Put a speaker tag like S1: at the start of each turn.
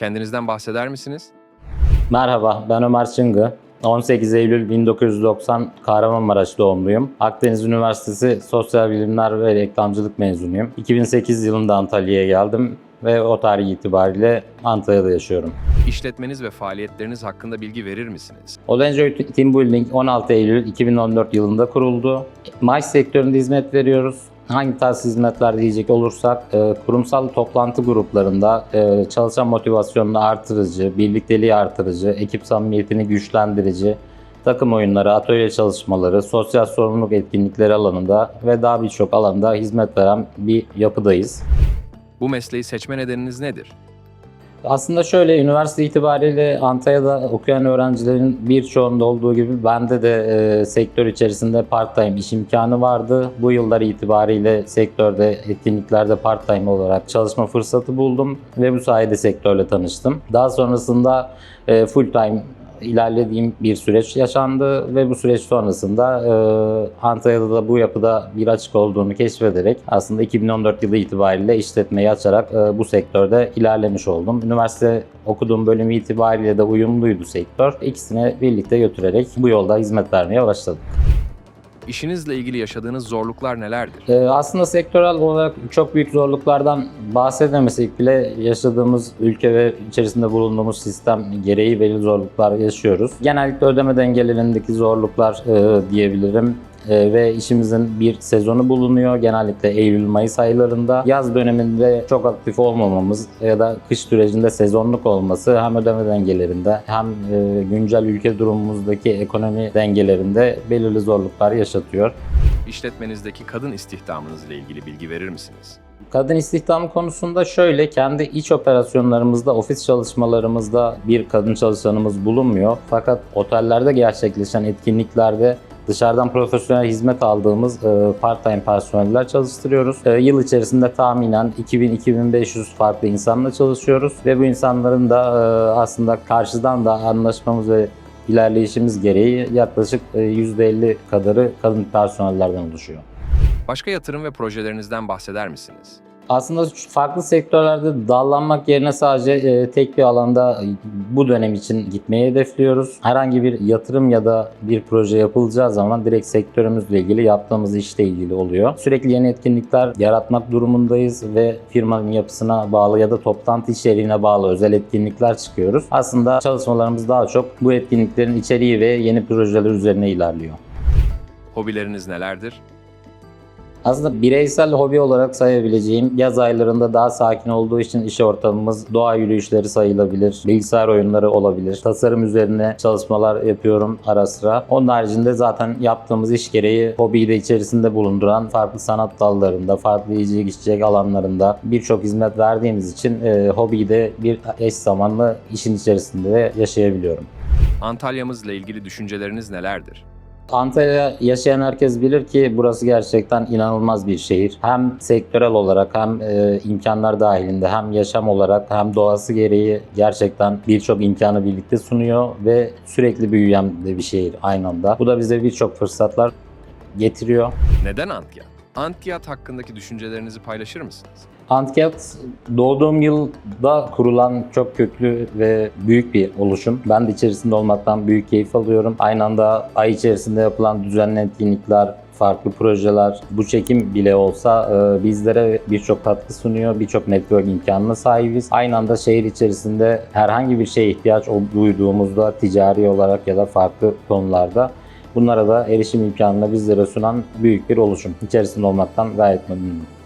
S1: Kendinizden bahseder misiniz?
S2: Merhaba, ben Ömer Çıngı. 18 Eylül 1990 Kahramanmaraş doğumluyum. Akdeniz Üniversitesi Sosyal Bilimler ve Reklamcılık mezunuyum. 2008 yılında Antalya'ya geldim ve o tarih itibariyle Antalya'da yaşıyorum.
S1: İşletmeniz ve faaliyetleriniz hakkında bilgi verir misiniz?
S2: Olenjoy Team Building 16 Eylül 2014 yılında kuruldu. Maaş sektöründe hizmet veriyoruz. Hangi tarz hizmetler diyecek olursak, e, kurumsal toplantı gruplarında e, çalışan motivasyonunu artırıcı, birlikteliği artırıcı, ekip samimiyetini güçlendirici, takım oyunları, atölye çalışmaları, sosyal sorumluluk etkinlikleri alanında ve daha birçok alanda hizmet veren bir yapıdayız.
S1: Bu mesleği seçme nedeniniz nedir?
S2: Aslında şöyle üniversite itibariyle Antalya'da okuyan öğrencilerin birçoğunda olduğu gibi bende de e, sektör içerisinde part-time iş imkanı vardı. Bu yıllar itibariyle sektörde etkinliklerde part-time olarak çalışma fırsatı buldum ve bu sayede sektörle tanıştım. Daha sonrasında e, full-time ilerlediğim bir süreç yaşandı ve bu süreç sonrasında e, Antalya'da da bu yapıda bir açık olduğunu keşfederek aslında 2014 yılı itibariyle işletmeyi açarak e, bu sektörde ilerlemiş oldum. Üniversite okuduğum bölüm itibariyle de uyumluydu sektör. İkisini birlikte götürerek bu yolda hizmet vermeye başladım.
S1: İşinizle ilgili yaşadığınız zorluklar nelerdir?
S2: Ee, aslında sektörel olarak çok büyük zorluklardan bahsedemesek bile yaşadığımız ülke ve içerisinde bulunduğumuz sistem gereği belli zorluklar yaşıyoruz. Genellikle ödeme dengelerindeki zorluklar e, diyebilirim. E, ve işimizin bir sezonu bulunuyor. Genellikle Eylül-Mayıs aylarında. Yaz döneminde çok aktif olmamamız ya da kış sürecinde sezonluk olması hem ödeme dengelerinde hem e, güncel ülke durumumuzdaki ekonomi dengelerinde belirli zorluklar yaşatıyor.
S1: İşletmenizdeki kadın istihdamınızla ilgili bilgi verir misiniz?
S2: Kadın istihdamı konusunda şöyle, kendi iç operasyonlarımızda, ofis çalışmalarımızda bir kadın çalışanımız bulunmuyor. Fakat otellerde gerçekleşen etkinliklerde dışarıdan profesyonel hizmet aldığımız e, part-time personeller çalıştırıyoruz. E, Yıl içerisinde tahminen 2000-2500 farklı insanla çalışıyoruz ve bu insanların da e, aslında karşıdan da anlaşmamız ve ilerleyişimiz gereği yaklaşık e, %50 kadarı kadın personellerden oluşuyor.
S1: Başka yatırım ve projelerinizden bahseder misiniz?
S2: Aslında farklı sektörlerde dallanmak yerine sadece e, tek bir alanda bu dönem için gitmeyi hedefliyoruz. Herhangi bir yatırım ya da bir proje yapılacağı zaman direkt sektörümüzle ilgili yaptığımız işle ilgili oluyor. Sürekli yeni etkinlikler yaratmak durumundayız ve firmanın yapısına bağlı ya da toplantı içeriğine bağlı özel etkinlikler çıkıyoruz. Aslında çalışmalarımız daha çok bu etkinliklerin içeriği ve yeni projeler üzerine ilerliyor.
S1: Hobileriniz nelerdir?
S2: Aslında bireysel hobi olarak sayabileceğim yaz aylarında daha sakin olduğu için iş ortamımız doğa yürüyüşleri sayılabilir, bilgisayar oyunları olabilir, tasarım üzerine çalışmalar yapıyorum ara sıra. Onun haricinde zaten yaptığımız iş gereği hobiyi de içerisinde bulunduran farklı sanat dallarında, farklı yiyecek içecek alanlarında birçok hizmet verdiğimiz için e, hobiyi de bir eş zamanlı işin içerisinde de yaşayabiliyorum.
S1: Antalya'mızla ilgili düşünceleriniz nelerdir?
S2: Antalya yaşayan herkes bilir ki burası gerçekten inanılmaz bir şehir. Hem sektörel olarak hem e, imkanlar dahilinde hem yaşam olarak hem doğası gereği gerçekten birçok imkanı birlikte sunuyor ve sürekli büyüyen de bir şehir aynı anda. Bu da bize birçok fırsatlar getiriyor.
S1: Neden Antiyat? Antiyat hakkındaki düşüncelerinizi paylaşır mısınız?
S2: Antcat doğduğum yılda kurulan çok köklü ve büyük bir oluşum. Ben de içerisinde olmaktan büyük keyif alıyorum. Aynı anda ay içerisinde yapılan düzenli etkinlikler, farklı projeler, bu çekim bile olsa e, bizlere birçok katkı sunuyor. Birçok network imkanına sahibiz. Aynı anda şehir içerisinde herhangi bir şeye ihtiyaç duyduğumuzda ticari olarak ya da farklı konularda bunlara da erişim imkanını bizlere sunan büyük bir oluşum. İçerisinde olmaktan gayet memnunum.